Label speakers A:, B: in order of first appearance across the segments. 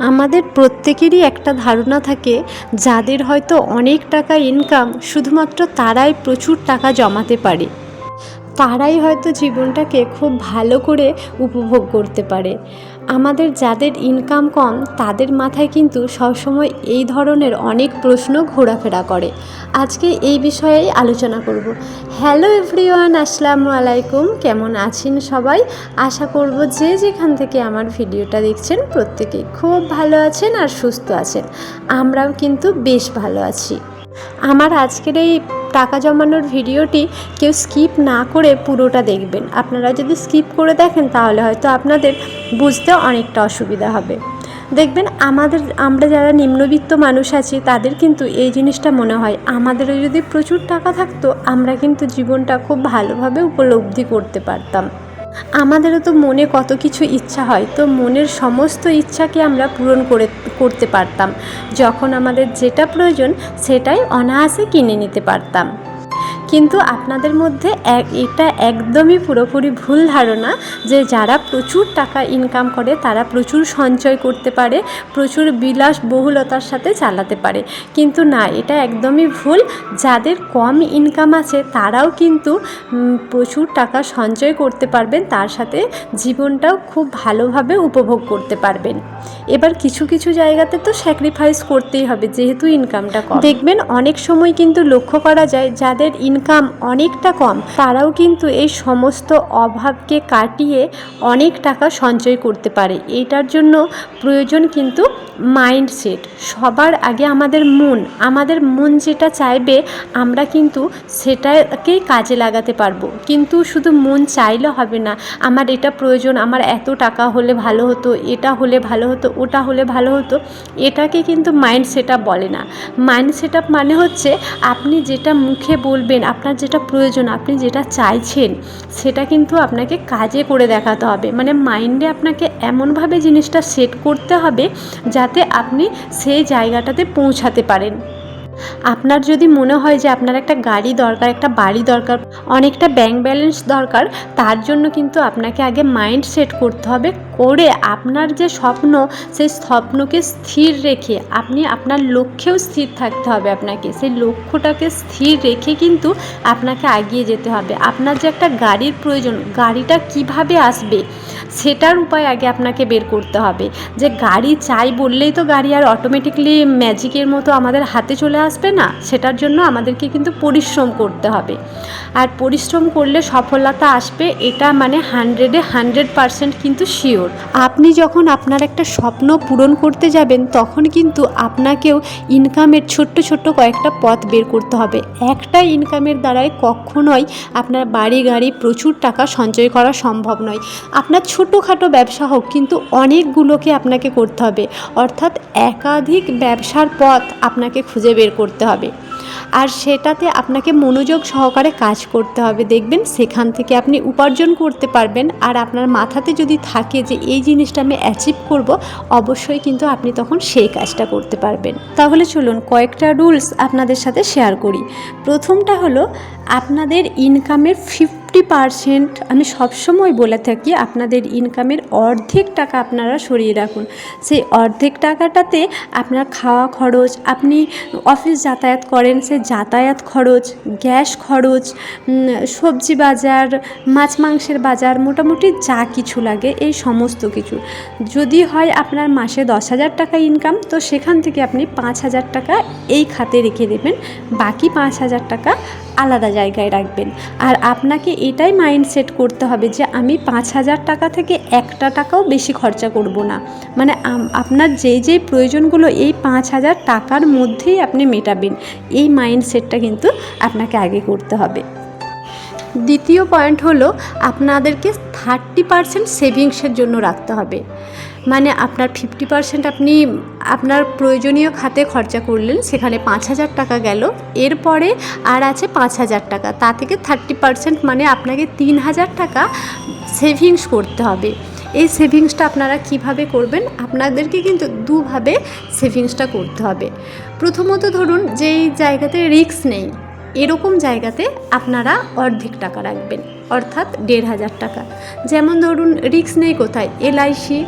A: আমাদের প্রত্যেকেরই একটা ধারণা থাকে, যাদের হয়তো অনেক টাকা ইনকাম শুধুমাত্র তারাই প্রচুর টাকা জমাতে পারে। তারাই হয়তো জীবনটাকে খুব ভালো করে উপভোগ করতে পারে। আমাদের যাদের ইনকাম কম, তাদের মাথায় কিন্তু সবসময় এই ধরনের অনেক প্রশ্ন ঘোরাফেরা করে। আজকে এই বিষয়েই আলোচনা করব। হ্যালো এভরিওয়ান আসসালামু আলাইকুম। কেমন আছেন সবাই? আশা করব যে যেখান থেকে আমার ভিডিওটা দেখছেন, প্রত্যেকেই খুব ভালো আছেন আর সুস্থ আছেন। আমরাও কিন্তু বেশ ভালো আছি। আমার আজকের এই টাকা জমানোর ভিডিওটি কেউ স্কিপ না করে পুরোটা দেখবেন। আপনারা যদি স্কিপ করে দেখেন, তাহলে হয়তো আপনাদের বুঝতে অনেকটা অসুবিধা হবে। দেখবেন, আমাদের, আমরা যারা নিম্নবিত্ত মানুষ আছি, তাদের কিন্তু এই জিনিসটা মনে হয়, আমাদেরও যদি প্রচুর টাকা থাকতো, আমরা কিন্তু জীবনটা খুব ভালোভাবে উপলব্ধি করতে পারতাম। আমাদেরও তো মনে কত কিছু ইচ্ছা হয়, তো মনের সমস্ত ইচ্ছাকে আমরা পূরণ করে, করতে পারতাম। যখন আমাদের যেটা প্রয়োজন, সেটাই অনায়াসে কিনে নিতে পারতাম। কিন্তু আপনাদের মধ্যে এটা একদমই পুরোপুরি ভুল ধারণা যে যারা প্রচুর টাকা ইনকাম করে, তারা প্রচুর সঞ্চয় করতে পারে, প্রচুর বিলাস বহুলতার সাথে চালাতে পারে। কিন্তু না, এটা একদমই ভুল। যাদের কম ইনকাম আছে, তারাও কিন্তু প্রচুর টাকা সঞ্চয় করতে পারবেন, তার সাথে জীবনটাও খুব ভালোভাবে উপভোগ করতে পারবেন। এবার কিছু কিছু জায়গাতে তো স্যাক্রিফাইস করতেই হবে, যেহেতু ইনকামটা কম। দেখবেন, অনেক সময় কিন্তু লক্ষ্য করা যায়, যাদের ইনকাম অনেকটা কম, তারাও কিন্তু এই সমস্ত অভাবকে কাটিয়ে অনেক টাকা সঞ্চয় করতে পারে। এটার জন্য প্রয়োজন কিন্তু মাইন্ডসেট। সবার আগে আমাদের মন আমাদের মন যেটা চাইবে, আমরা কিন্তু সেটাকেই কাজে লাগাতে পারব। কিন্তু শুধু মন চাইলে হবে না, আমার এটা প্রয়োজন, আমার এত টাকা হলে ভালো হতো, এটা হলে ভালো হতো, ওটা হলে ভালো হতো, এটাকে কিন্তু মাইন্ড সেট বলে না। মাইন্ড সেট মানে হচ্ছে আপনি যেটা মুখে বলবেন আপনার যেটা প্রয়োজন, আপনি যেটা চাইছেন, সেটা কিন্তু আপনাকে কাজে করে দেখাতে হবে। মানে মাইন্ডে আপনাকে এমনভাবে জিনিসটা সেট করতে হবে, যাতে আপনি সেই জায়গাটাতে পৌঁছাতে পারেন। আপনার যদি মনে হয় যে আপনার একটা গাড়ি দরকার, একটা বাড়ি দরকার, অনেকটা ব্যাংক ব্যালেন্স দরকার, তার জন্য কিন্তু আপনাকে আগে মাইন্ড সেট করতে হবে করে আপনার যে স্বপ্ন, সেই স্বপ্নকে স্থির রেখে আপনি আপনার লক্ষ্যেও স্থির থাকতে হবে আপনাকে। সেই লক্ষ্যটাকে স্থির রেখে কিন্তু আপনাকে এগিয়ে যেতে হবে। আপনার যে একটা গাড়ির প্রয়োজন, গাড়িটা কীভাবে আসবে, সেটার উপায় আগে আপনাকে বের করতে হবে। যে গাড়ি চাই বললেই তো গাড়ি আর অটোমেটিকলি ম্যাজিকের মতো আমাদের হাতে চলে আসবে না, সেটার জন্য আমাদেরকে কিন্তু পরিশ্রম করতে হবে। আর পরিশ্রম করলে সফলতা আসবে, এটা মানে হান্ড্রেডে হান্ড্রেড পারসেন্ট কিন্তু শিওর আপনি যখন আপনার একটা স্বপ্ন পূরণ করতে যাবেন, তখন কিন্তু আপনাকেও ইনকামের ছোট্ট ছোট্ট কয়েকটা পথ বের করতে হবে। একটা ইনকামের দ্বারাই কখনোই আপনার বাড়ি গাড়ি প্রচুর টাকা সঞ্চয় করা সম্ভব নয়। আপনার ছোটোখাটো ব্যবসা হোক, কিন্তু অনেকগুলোকে আপনাকে করতে হবে। অর্থাৎ একাধিক ব্যবসার পথ আপনাকে খুঁজে বের করতে হবে। আর সেটাতে আপনাকে মনোযোগ সহকারে কাজ করতে হবে। দেখবেন সেখান থেকে আপনি উপার্জন করতে পারবেন। আর আপনার মাথাতে যদি থাকে যে এই জিনিসটা আমি অ্যাচিভ করব, অবশ্যই কিন্তু আপনি তখন সেই কাজটা করতে পারবেন। তাহলে চলুন কয়েকটা রুলস আপনাদের সাথে শেয়ার করি। প্রথমটা হলো, আপনাদের ইনকামের ফিফটি পারসেন্ট আমি সবসময় বলে থাকি আপনাদের ইনকামের অর্ধেক টাকা আপনারা সরিয়ে রাখুন। সেই অর্ধেক টাকাটাতে আপনার খাওয়া খরচ, আপনি অফিস যাতায়াত করেন, সে যাতায়াত খরচ, গ্যাস খরচ সবজি বাজার, মাছ মাংসের বাজার, মোটামুটি যা কিছু লাগে এই সমস্ত কিছু। যদি হয় আপনার মাসে দশ হাজার টাকা ইনকাম, তো সেখান থেকে আপনি পাঁচ হাজার টাকা এই খাতে রেখে দেবেন। বাকি পাঁচ হাজার টাকা আলাদা জায়গায় রাখবেন। আর আপনাকে এটাই মাইন্ড সেট করতে হবে যে, আমি পাঁচ হাজার টাকা থেকে একটা টাকাও বেশি খরচা করব না। মানে আপনার যেই যেই প্রয়োজনগুলো এই পাঁচ হাজার টাকার মধ্যেই আপনি মেটাবেন। এই মাইন্ড সেটটা কিন্তু আপনাকে আগে করতে হবে। দ্বিতীয় পয়েন্ট হলো, আপনাদেরকে থার্টি পারসেন্ট সেভিংসের জন্য রাখতে হবে। মানে আপনার ফিফটি পারসেন্ট আপনি আপনার প্রয়োজনীয় খাতে খরচা করলেন, সেখানে পাঁচ হাজার টাকা গেল। এরপরে আর আছে পাঁচ হাজার টাকা। তা থেকে থার্টি পারসেন্ট মানে আপনাকে তিন হাজার টাকা সেভিংস করতে হবে। এই সেভিংসটা আপনারা কীভাবে করবেন? আপনাদেরকে কিন্তু দুভাবে সেভিংসটা করতে হবে। প্রথমত ধরুন, যেই জায়গাতে রিস্ক নেই, এরকম জায়গাতে আপনারা অর্ধেক টাকা রাখবেন, অর্থাৎ দেড় হাজার টাকা। যেমন ধরুন রিস্ক নেই কোথায়? এলআইসি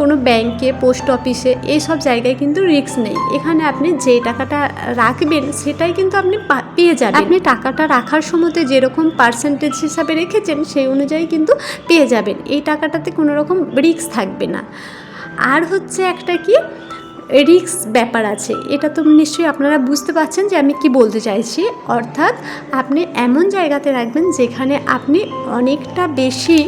A: কোনো ব্যাংকে, পোস্ট অফিসে এইসব জায়গায় কিন্তু রিস্ক নেই। এখানে আপনি যে টাকাটা রাখবেন সেটাই কিন্তু আপনি পেয়ে যাবেন। আপনি টাকাটা রাখার সময় যেরকম পার্সেন্টেজ হিসাবে রেখেছেন সেই অনুযায়ী কিন্তু পেয়ে যাবেন। এই টাকাটাতে কোনো রকম রিস্ক থাকবে না। আর হচ্ছে একটা কি রিক্স ব্যাপার আছে। এটা তো নিশ্চয়ই আপনারা বুঝতে পারছেন যে আমি কি বলতে চাইছি। অর্থাৎ আপনি এমন জায়গাতে রাখবেন যেখানে আপনি অনেকটা বেশি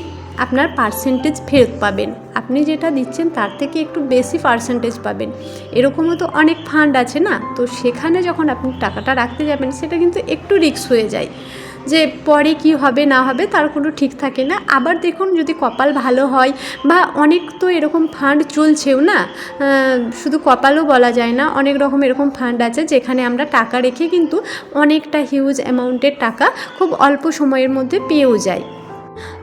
A: আপনার পার্সেন্টেজ ফেরত পাবেন। আপনি যেটা দিচ্ছেন তার থেকে একটু বেশি পার্সেন্টেজ পাবেন। এরকমও তো অনেক ফান্ড আছে না? তো সেখানে যখন আপনি টাকাটা রাখতে যাবেন, সেটা কিন্তু একটু রিস্ক হয়ে যায়। যে পরে কি হবে, না হবে, তার কোনো ঠিক থাকে না। আবার দেখুন, যদি কপাল ভালো হয় বা অনেক তো এরকম ফান্ড চলছেও না শুধু কপালও বলা যায় না, অনেক রকম এরকম ফান্ড আছে যেখানে আমরা টাকা রেখে কিন্তু অনেকটা হিউজ অ্যামাউন্টের টাকা খুব অল্প সময়ের মধ্যে পেয়েও যাই।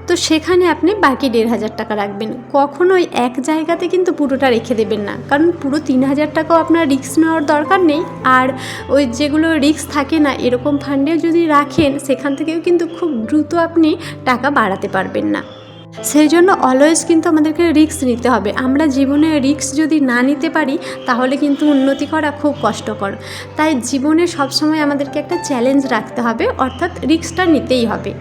A: তো সেখানে আপনি বাকি দেড় হাজার টাকা রাখবেন। কখনোই এক জায়গাতে কিন্তু পুরোটা রেখে দেবেন না। কারণ পুরো তিন হাজার টাকাও আপনার রিস্ক নেওয়ার দরকার নেই। আর ওই যেগুলো রিস্ক থাকে না, এরকম ফান্ডে যদি রাখেন, সেখান থেকেও কিন্তু খুব দ্রুত আপনি টাকা বাড়াতে পারবেন না। সেই জন্য অলওয়েজ কিন্তু আমাদেরকে রিস্ক নিতে হবে। আমরা জীবনে রিস্ক যদি না নিতে পারি, তাহলে কিন্তু উন্নতি করা খুব কষ্টকর। তাই জীবনে সবসময় আমাদেরকে একটা চ্যালেঞ্জ রাখতে হবে, অর্থাৎ রিস্কটা নিতেই হবে।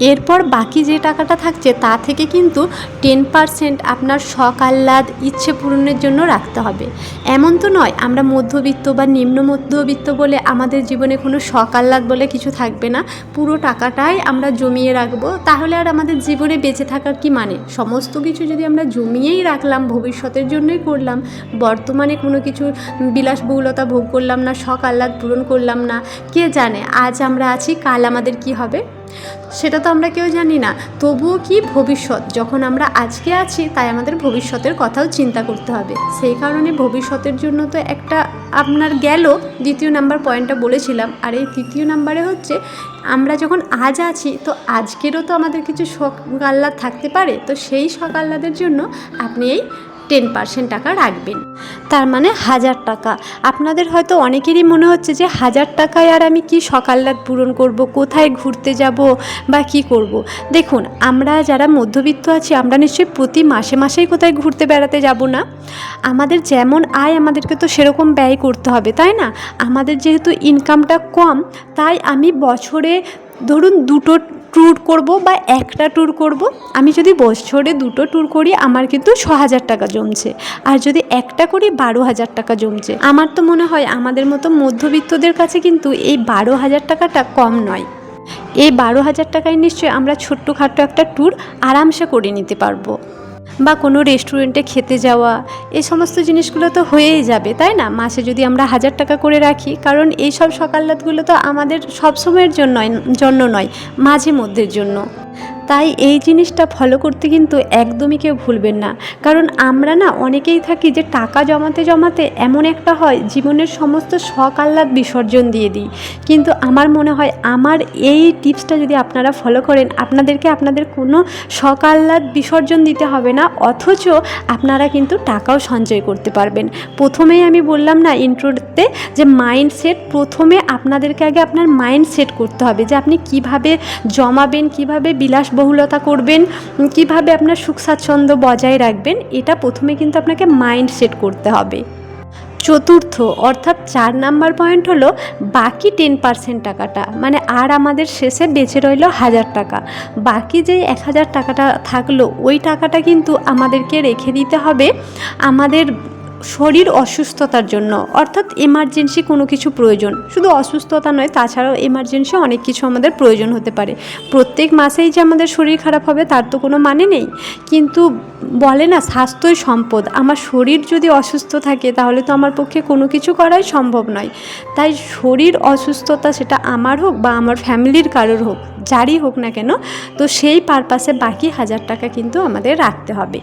A: এরপর বাকি যে টাকাটা থাকছে তা থেকে কিন্তু টেন পারসেন্ট আপনার শখ, আহ্লাদ, ইচ্ছে পূরণের জন্য রাখতে হবে। এমন তো নয়, আমরা মধ্যবিত্ত বা নিম্ন মধ্যবিত্ত বলে আমাদের জীবনে কোনো শখ, আহ্লাদ বলে কিছু থাকবে না। পুরো টাকাটাই আমরা জমিয়ে রাখব। তাহলে আর আমাদের জীবনে বেঁচে থাকার কি মানে? সমস্ত কিছু যদি আমরা জমিয়েই রাখলাম, ভবিষ্যতের জন্যই করলাম, বর্তমানে কোনো কিছু বিলাসবহুলতা ভোগ করলাম না, শখ, আহ্লাদ পূরণ করলাম না, কে জানে? আজ আমরা আছি, কাল আমাদের কি হবে? সেটা তো আমরা কেউ জানি না। তবুও কি ভবিষ্যৎ? যখন আমরা আজকে আছি, তাই আমাদের ভবিষ্যতের কথাও চিন্তা করতে হবে। সেই কারণে ভবিষ্যতের জন্য তো একটা আপনার গেল, দ্বিতীয় নাম্বার পয়েন্টটা বলেছিলাম। আর এই তৃতীয় নাম্বারে হচ্ছে, আমরা যখন আজ আছি, তো আজকেরও তো আমাদের কিছু আহ্লাদ থাকতে পারে। তো সেই সকাল্লাদের জন্য আপনি এই টেন পার্সেন্ট টাকা রাখবেন। তার মানে হাজার টাকা। আপনাদের হয়তো অনেকেরই মনে হচ্ছে যে হাজার টাকায় আর আমি কি সকাল্লাদ পূরণ করব, কোথায় ঘুরতে যাব বা কি করব। দেখুন, আমরা যারা মধ্যবিত্ত আছি, আমরা নিশ্চয়ই প্রতি মাসে মাসেই কোথায় ঘুরতে বেড়াতে যাব না। আমাদের যেমন আয়, আমাদেরকে তো সেরকম ব্যয় করতে হবে, তাই না? আমাদের যেহেতু ইনকামটা কম, তাই আমি বছরে ধরুন দুটো ট্যুর করব বা একটা ট্যুর করব? আমি যদি বছরে দুটো ট্যুর করি, আমার কিন্তু ছ হাজার টাকা জমছে। আর যদি একটা করি, বারো হাজার টাকা জমছে। আমার তো মনে হয়, আমাদের মতো মধ্যবিত্তদের কাছে কিন্তু এই বারো হাজার টাকাটা কম নয়। এই বারো হাজার টাকায় নিশ্চয়ই আমরা ছোট্টখাট্ট একটা ট্যুর আরামসে করে নিতে পারব। বা কোনো রেস্টুরেন্টে খেতে যাওয়া, এই সমস্ত জিনিসগুলো তো হয়েই যাবে, তাই না? মাসে যদি আমরা হাজার টাকা করে রাখি, কারণ এই সব সকাল্লাতগুলো তো আমাদের সব সময়ের জন্য জন্য নয়, মাঝে মধ্যের জন্য। তাই এই জিনিসটা ফলো করতে কিন্তু একদমই কেউ ভুলবেন না। কারণ আমরা না অনেকেই থাকি যে টাকা জমাতে জমাতে এমন একটা হয়, জীবনের সমস্ত শখ আহ্লাদ বিসর্জন দিয়ে দিই। কিন্তু আমার মনে হয় আমার এই টিপসটা যদি আপনারা ফলো করেন, আপনাদেরকে আপনাদের কোনো শখ আহ্লাদ বিসর্জন দিতে হবে না, অথচ আপনারা কিন্তু টাকাও সঞ্চয় করতে পারবেন। প্রথমেই আমি বললাম না ইন্ট্রোতে যে মাইন্ডসেট প্রথমে আপনাদেরকে আগে আপনার মাইন্ড সেট করতে হবে যে আপনি কীভাবে জমাবেন, কীভাবে বিলাসবহুলতা করবেন, কীভাবে আপনার সুখ স্বাচ্ছন্দ্য বজায় রাখবেন, এটা প্রথমে কিন্তু আপনাকে মাইন্ড সেট করতে হবে। চতুর্থ, অর্থাৎ চার নাম্বার পয়েন্ট হলো বাকি টেন পার্সেন্ট টাকাটা মানে আর আমাদের শেষে বেঁচে রইল হাজার টাকা। বাকি যে এক হাজার টাকাটা থাকল, ওই টাকাটা কিন্তু আমাদেরকে রেখে দিতে হবে। আমাদের শরীর অসুস্থতার জন্য, অর্থাৎ এমার্জেন্সি কোনো কিছু প্রয়োজন। শুধু অসুস্থতা নয়, তাছাড়াও এমার্জেন্সি অনেক কিছু আমাদের প্রয়োজন হতে পারে। প্রত্যেক মাসেই যে আমাদের শরীর খারাপ হবে, তার তো কোনো মানে নেই। কিন্তু বলে না, স্বাস্থ্যই সম্পদ। আমার শরীর যদি অসুস্থ থাকে, তাহলে তো আমার পক্ষে কোনো কিছু করাই সম্ভব নয়। তাই শরীর অসুস্থতা সেটা আমার হোক বা আমার ফ্যামিলির কারোর হোক, যারই হোক না কেন, তো সেই পারপাসে বাকি হাজার টাকা কিন্তু আমাদের রাখতে হবে।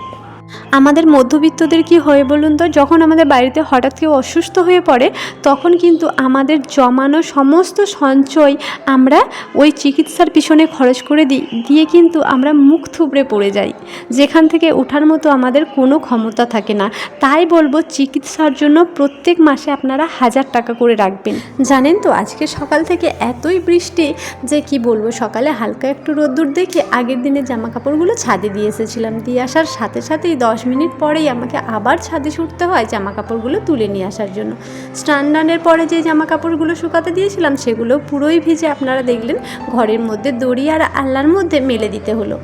A: আমাদের মধ্যবিত্তদের কি হয় বলুন তো? যখন আমাদের বাড়িতে হঠাৎ কেউ অসুস্থ হয়ে পড়ে, তখন কিন্তু আমাদের জমানো সমস্ত সঞ্চয় আমরা ওই চিকিৎসার পিছনে খরচ করে দিই। দিয়ে কিন্তু আমরা মুখ থুবড়ে পড়ে যাই। যেখান থেকে ওঠার মতো আমাদের কোনো ক্ষমতা থাকে না। তাই বলব চিকিৎসার জন্য প্রত্যেক মাসে আপনারা হাজার টাকা করে রাখবেন। জানেন তো, আজকে সকাল থেকে এতই বৃষ্টি যে কি বলব, সকালে হালকা একটু রোদ্দুর দেখে আগের দিনের জামা কাপড়গুলো ছাদে দিয়ে এসেছিলাম। দিয়ে আসার সাথে সাথেই দশ মিনিট পরেই আমাকে আবার ছাদে ছুটতে হয় জামা কাপড়গুলো তুলে নিয়ে আসার জন্য। স্নান পরে যে জামা কাপড়গুলো শুকাতে দিয়েছিলাম, সেগুলো পুরোই ভিজে আপনারা দেখলেন, ঘরের মধ্যে দড়ি আর আল্লার মধ্যে মেলে দিতে হলো।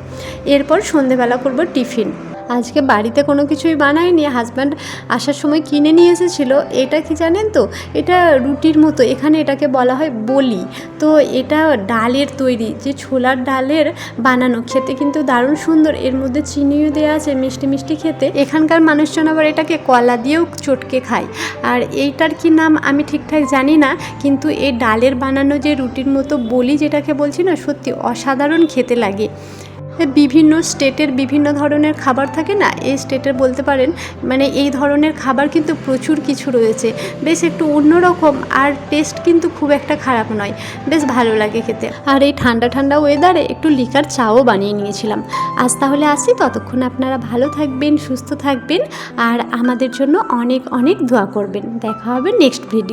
A: এরপর সন্ধেবেলা করব টিফিন। আজকে বাড়িতে কোনো কিছুই বানাইনি হাজব্যান্ড আসার সময় কিনে নিয়ে এসেছিল। এটা কি জানেন তো? এটা রুটির মতো। এখানে এটাকে বলা হয় বলি। তো এটা ডালের তৈরি। যে ছোলার ডালের বানানো। খেতে কিন্তু দারুণ সুন্দর। এর মধ্যে চিনিও দেওয়া আছে মিষ্টি মিষ্টি খেতে। এখানকার মানুষজন আবার এটাকে কলা দিয়েও চটকে খায়। আর এইটার কি নাম আমি ঠিকঠাক জানি না। কিন্তু এই ডালের বানানো যে রুটির মতো বলি যেটাকে বলছি না, সত্যি অসাধারণ খেতে লাগে। বিভিন্ন স্টেটের বিভিন্ন ধরনের খাবার থাকে না? এই স্টেটের বলতে পারেন মানে এই ধরনের খাবার কিন্তু প্রচুর কিছু রয়েছে। বেশ একটু অন্যরকম আর টেস্ট কিন্তু খুব একটা খারাপ নয়। বেশ ভালো লাগে খেতে। আর এই ঠান্ডা ঠান্ডা ওয়েদারে একটু লিকার চাও বানিয়ে নিয়েছিলাম। আজ তাহলে আসি, ততক্ষণ আপনারা ভালো থাকবেন, সুস্থ থাকবেন, আর আমাদের জন্য অনেক অনেক দোয়া করবেন। দেখা হবে নেক্সট ভিডিও